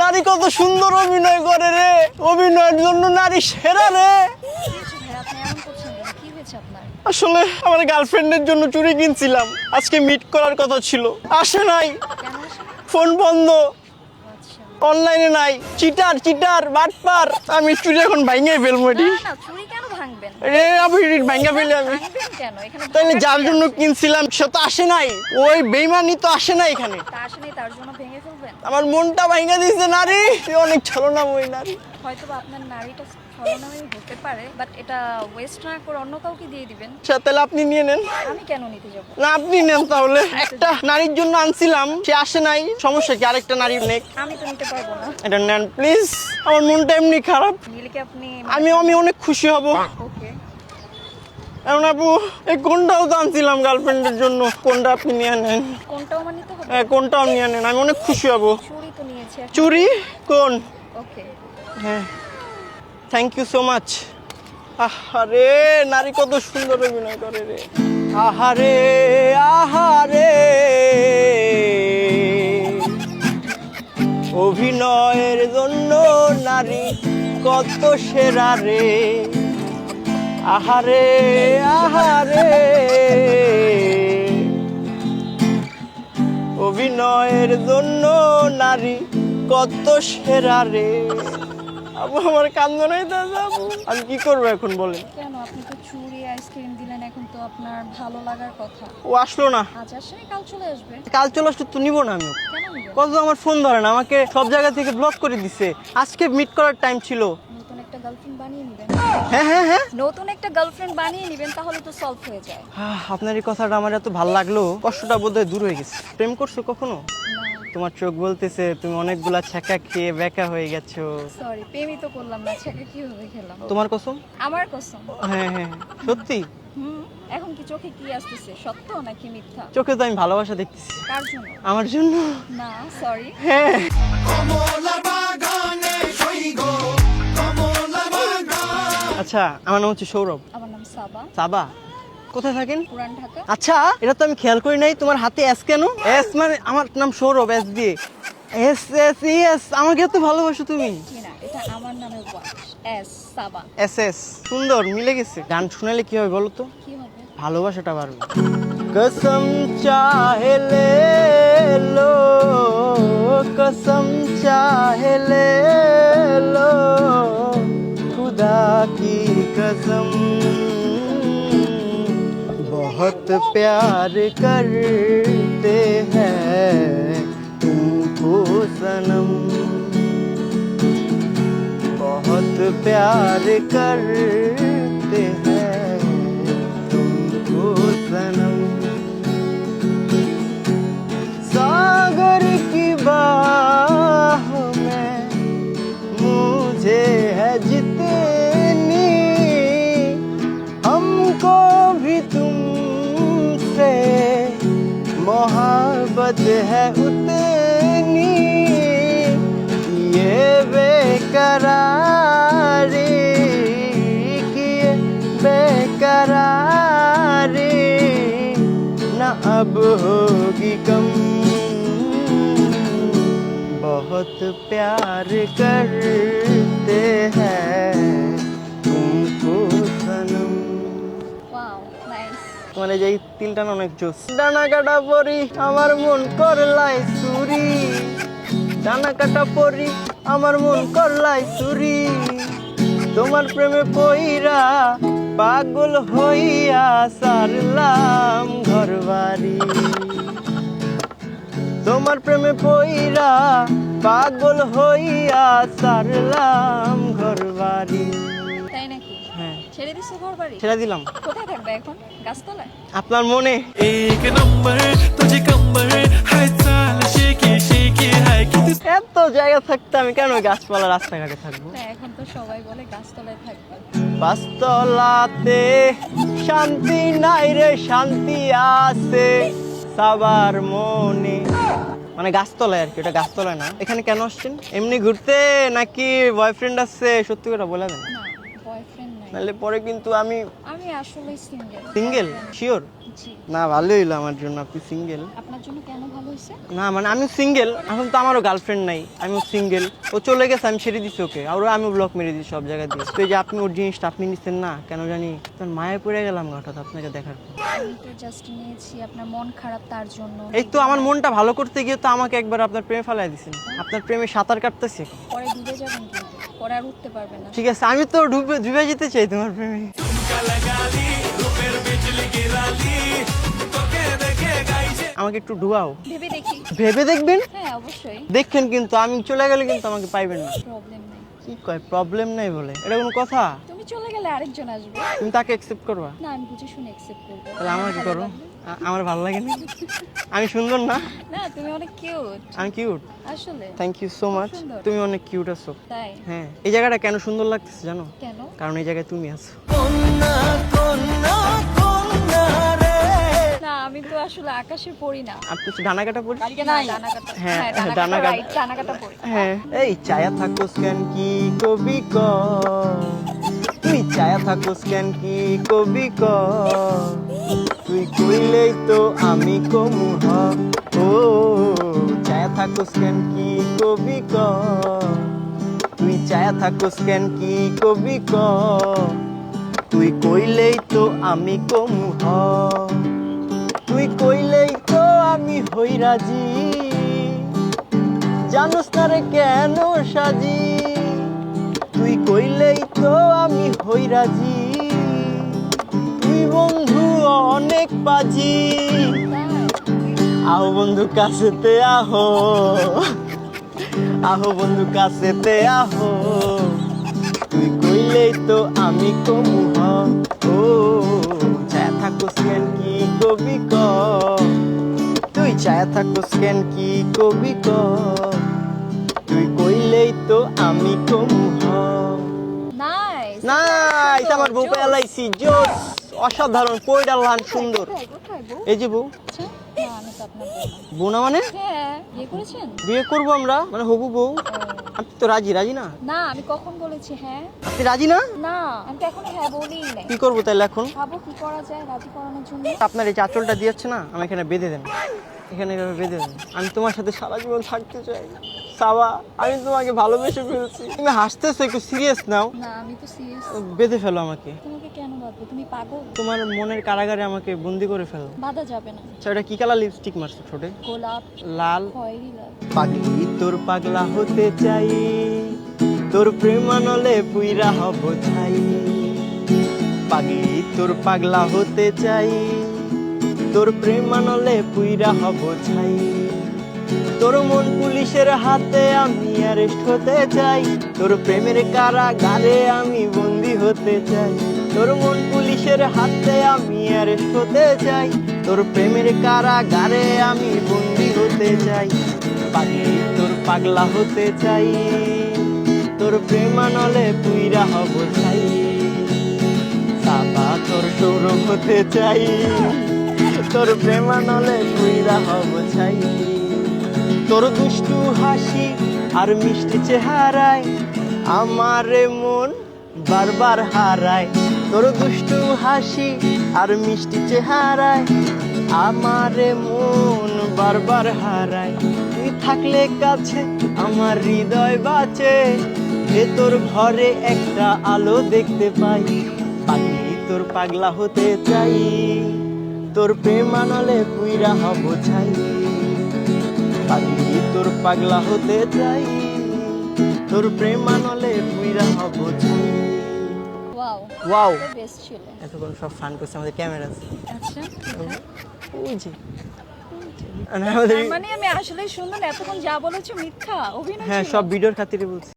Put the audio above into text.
নারী কত সুন্দর অভিনয় করে রে। অভিনয়ের জন্য নারী সেরা রে। আসলে আমার গার্লফ্রেন্ডের জন্য চুরি কিনছিলাম। আজকে মিট করার কথা ছিল। আসে নাই। ফোন বন্ধ। অনলাইনে নাই। চিটার চিটার, বাটপার। আমি চুরি এখন ভাঙে ফেলব, এটি। ভাঙবেন আমি ভাঙা ফেলে আমি। কেন? এখানে তাহলে যার জন্য কিনছিলাম সে তো আসে নাই। ওই বেইমানি তো আসে না এখানে। তা আসেনি তার জন্য ভেঙে ফেলবেন। আমার মনটা ভাঙা দিয়েছে নারী। সে অনেক ছলনা ওই নারী। হয়তো আপনার নারীটা ছলনাময়ী হতে পারে বাট এটা ওয়েস্ট না করে অন্য কাউকে দিয়ে দিবেন। আচ্ছা তাহলে আপনি নিয়ে নেন। আমি কেন নিতে যাব? না আপনি নেন তাহলে। একটা নারীর জন্য আনছিলাম সে আসে নাই। সমস্যা কি? আরেকটা নারীর নেক। আমি তো নিতে পারব না। এটা নেন প্লিজ আমার মনটা এমনি খারাপ। নিলে কি আপনি আমি আমি অনেক খুশি হব। এমন আপু এই কোনটাও তো আনছিলাম গার্লফ্রেন্ডের জন্য কোনটা আপনি নিয়ে নেন? কোনটাও নিতে হবে। হ্যাঁ, কোনটাও নিয়ে নেন আমি অনেক খুশি হব। চুরি তো নিয়েছি চুরি কোন? ওকে। হ্যাঁ। থ্যাংক ইউ সো মাচ আহারে নারী কত সুন্দর অভিনয় করে রে। আহারে আহারে। অভিনয়ের জন্য নারী কত সেরা রে। আহারে আহারে। অভিনয়ের জন্য নারী কত সেরা রে। আবু আমার আপু আমি কি করব এখন বলেন? কেন? আপনি তো চুরি আইসক্রিম দিলেন এখন তো আপনার ভালো লাগার কথা। ও আসলো না। আজ আসে কাল চলে আসবে। কাল চলে আসলে তো নিবো না আমি কত আমার ফোন ধরে না আমাকে সব জায়গা থেকে ব্লক করে দিছে। আজকে মিট করার টাইম ছিল। নতুন একটা গার্লফ্রেন্ড বানিয়ে নেবেন। হ্যাঁ হ্যাঁ হ্যাঁ। নতুন একটা গার্লফ্রেন্ড বানিয়ে নেবেন তাহলে তো সলভ হয়ে যায়। আপনার এই কথাটা আমার এত ভালো লাগল। কষ্টটা বোধহয় দূর হয়ে গেছে। প্রেম করছ কখনো? তোমার চোখ বলতেছে তুমি অনেকগুলা ছ্যাঁকা খেয়ে বেকা হয়ে গেছো। সরি প্রেমই তো করলাম না ছেকে কীভাবে খেলাম? তোমার কসম? আমার কসম? হ্যাঁ হ্যাঁ সত্যি? হুম এখন কি চোখে কি আসতেছে? সত্য নাকি মিথ্যা? চোখে তো আমি ভালোবাসা দেখতেছি। কার জন্য? আমার জন্য? না সরি হ্যাঁ। আচ্ছা আমার নাম হচ্ছে সৌরভ। আমার নাম সাবা। সাবা কোথায় থাকেন? পুরান ঢাকা। আচ্ছা এটা তো আমি খেয়াল করি নাই তোমার হাতে এস কেন? এস মানে আমার নাম সৌরভ এস দিয়ে। এস এস এস আমাকে এত ভালোবাসো তুমি। এটা আমার নামের এস সাবা। এস এস সুন্দর মিলে গেছে। গান শুনালে কি হবে বলো তো? কি হবে? ভালোবাসাটা বাড়বে। কসম চাহে লে লো কসম চাহে লে লো। खुदा की कसम। बहुत प्यार करते हैं तुमको सनम। बहुत प्यार करते होगी कम बहुत प्यार करते हैं तुमको सनम ওয়াও নাইস মানে যে এই তিলটা না অনেক জোস ডানা কাটা পরি আমার মন করলাই চুরি ডানা কাটা পরি আমার মন করলাই চুরি তোমার প্রেমে পইরা পাগল হইয়া সারলাম ঘর বাড়ি তোমার প্রেমে পইরা পাগল হইয়া সারলাম ঘর বাড়ি হ্যাঁ। ছেড়ে দিলাম। আপনার মনে? এত জায়গা আমি কেন গাছপালা রাস্তাঘাটে থাকব। গাছতলাতে শান্তি নাই রে শান্তি আছে সবার মনে। মানে গাছতলায় আর কি, ওটা গাছতলায় না। এখানে কেন আসছেন? এমনি ঘুরতে নাকি বয়ফ্রেন্ড আসছে সত্যি করে বলে দেন। নাহলে পরে কিন্তু আমি আমি আসলে সিঙ্গেল সিঙ্গেল শিওর জি। না ভালো হইল আমার জন্য আপনি সিঙ্গেল আপনার জন্য কেন ভালো হয়েছে না মানে আমি সিঙ্গেল এখন তো আমারও গার্লফ্রেন্ড নাই আমিও সিঙ্গেল ও চলে গেছে আমি ছেড়ে দিচ্ছি ওকে আর আমি ব্লক মেরে দিই সব জায়গা দিয়ে। তো এই যে আপনি ওর জিনিসটা আপনি নিচ্ছেন না কেন জানি তখন মায়ে পড়ে গেলাম হঠাৎ আপনাকে দেখার পর। আমি তো জাস্ট নিয়েছি আপনার মন খারাপ তার জন্য। এই তো আমার মনটা ভালো করতে গিয়ে তো আমাকে একবার আপনার প্রেমে ফেলাই দিয়েছেন আপনার প্রেমে সাঁতার কাটতেছে। পরে ডুবে যাবেন কিন্তু পরে আর উঠতে পারবেন না। ঠিক আছে আমি তো ডুবে ডুবে যেতে চাই তোমার প্রেমে। আমাকে একটু ডুবাও। ভেবে দেখি। ভেবে দেখবেন? হ্যাঁ অবশ্যই। দেখেন কিন্তু আমি চলে গেলে কিন্তু আমাকে পাইবেন না। প্রবলেম নেই। কি কয় প্রবলেম নাই বলে। এটা কোনো কথা? তুমি চলে গেলে আরেকজন আসবে। তুমি তাকে অ্যাকসেপ্ট করবা? না আমি বুঝে শুনে অ্যাকসেপ্ট করব। তাহলে আমার কি করো। আমার ভালো লাগে না আমি সুন্দর না? না তুমি অনেক কিউট আমি কিউট আসলে। থ্যাংক ইউ সো মাচ তুমি অনেক কিউট আছো। তাই? হ্যাঁ। এই জায়গাটা কেন সুন্দর লাগতেছে জানো? কেন? কারণ এই জায়গায় তুমি আছো। না আমি তো আসলে আকাশে পড়ি না। আপনি কি ডানা কাটা পড়ি না, ডানা কাটা হ্যাঁ, হ্যাঁ ডানা ডানা কাটা। কাটা ডানা কাটা পড়ি। হ্যাঁ। এই চায়া থাকোস কেন কি কবি ক? তুই চায়া থাকোস কেন কি কবি ক? তুই কইলেই তো আমি কমু হ। ও, চায়া থাকোস কেন কি কবি ক? তুই চায়া থাকোস কেন কি কবি ক? তুই কইলেই তো আমি কমু হ। তুই কইলেই তো আমি হই রাজি। জানোস না রে কেন সাজি? তুই কইলেই তো আমি হই রাজি। তুই বন্ধু অনেক বাজি। আহো বন্ধু কাছেতে আহো। আহো বন্ধু কাছেতে আহো। তুই কইলেই তো আমি কমু হ। ও চায় থাকোস কেন কি কবি ক? তুই চায় থাকোস কেন কি কবি ক? তুই কইলেই তো আমি কমু হ। নাইস না এটা আমার বউ পেলাইছি জোস অসাধারণ সুন্দর। কোথায় কোথায় বউ? এই যে বউ। আচ্ছা। না আমি তো আপনার বউ না। মানে? হ্যাঁ বিয়ে করব আমরা মানে হবু বউ। আপনি তো রাজি রাজি না? না আমি কখন বলেছি হ্যাঁ। আপনি রাজি না? না আমি তো এখনও হ্যাঁ বলিই নাই। কি করব তাহলে এখন? ভাবো কি করা যায় রাজি করানোর জন্য। আপনার এই চাচলটা দিয়েছে না আমি এখানে বেঁধে দেন। এখানে এভাবে বেঁধে দেন। আমি তোমার সাথে সারা জীবন থাকতে চাই। সাবা আমি তোমাকে ভালোবেসে ফেলছি। তুমি হাসতেছো একটু সিরিয়াস নাও। না আমি তো সিরিয়াস বেঁধে ফেলো আমাকে। তোমাকে কেন বাঁধবো? তুমি পাগল? তোমার মনের কারাগারে আমাকে বন্দি করে ফেলো। বাধা যাবে না। আচ্ছা ওটা কি কালার লিপস্টিক মারছো ছোটে গোলাপ। লাল। খয়েরি লাল। পাগলি তোর পাগলা হতে চাই। তোর প্রেমানলে পুইরা হব ছাই। পাগলি তোর পাগলা হতে চাই। তোর প্রেমানলে পুইরা হব ছাই। তোর মন পুলিশের হাতে আমি অ্যারেস্ট হতে চাই। তোর প্রেমের কারাগারে আমি বন্দি হতে চাই। তোর মন পুলিশের হাতে আমি অ্যারেস্ট হতে চাই। তোর প্রেমের কারাগারে আমি বন্দি হতে চাই। পাগলি, তোর পাগলা হতে চাই। তোর প্রেমানলে পুইরা হব চাই সাবা, তোর সৌরভ হতে চাই। তোর প্রেমানলে পুইরা হব চাই তোর দুষ্টু হাসি আর মিষ্টি চেহারায় আমার মন বারবার হারায়। তোর দুষ্টু হাসি আর মিষ্টি চেহারায় আমার মন বারবার হারায়। তুই থাকলে কাছে আমার হৃদয় বাঁচে ভেতর ঘরে একটা আলো দেখতে পাই। পাগলি তোর পাগলা হতে চাই, তোর প্রেমানলে পুইরা হব ছাই। পাগলি তোর পাগলা হতে চাই। তোর প্রেমানলে পুইরা হব ওয়াও ওয়াও। বেস্ট ছিল। এতক্ষণ সব ফান করছে আমাদের ক্যামেরা আচ্ছা ওই যে। আমাদের মানে আমি আসলে শুনলাম এতক্ষণ যা বলেছ মিথ্যা অভিনয় হ্যাঁ সব ভিডিওর খাতিরে বলছি।